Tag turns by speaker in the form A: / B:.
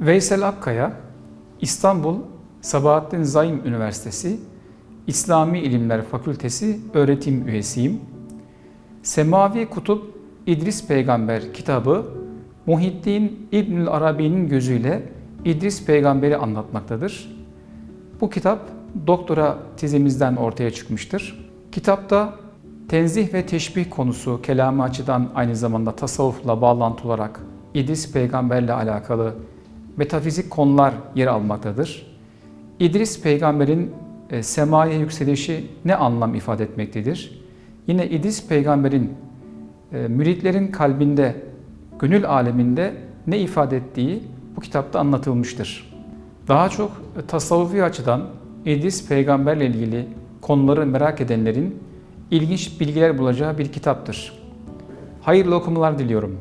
A: Veysel Akkaya, İstanbul Sabahattin Zaim Üniversitesi İslami İlimler Fakültesi öğretim üyesiyim. Semavi Kutup İdris Peygamber kitabı Muhittin İbnül Arabi'nin gözüyle İdris Peygamber'i anlatmaktadır. Bu kitap doktora tezimizden ortaya çıkmıştır. Kitapta tenzih ve teşbih konusu kelami açıdan aynı zamanda tasavvufla bağlantı olarak İdris peygamberle alakalı metafizik konular yer almaktadır. İdris peygamberin e, semaya yükselişi ne anlam ifade etmektedir? Yine İdris peygamberin e, müritlerin kalbinde, gönül aleminde ne ifade ettiği bu kitapta anlatılmıştır. Daha çok e, tasavvufi açıdan İdris peygamberle ilgili konuları merak edenlerin ilginç bilgiler bulacağı bir kitaptır. Hayırlı okumalar diliyorum.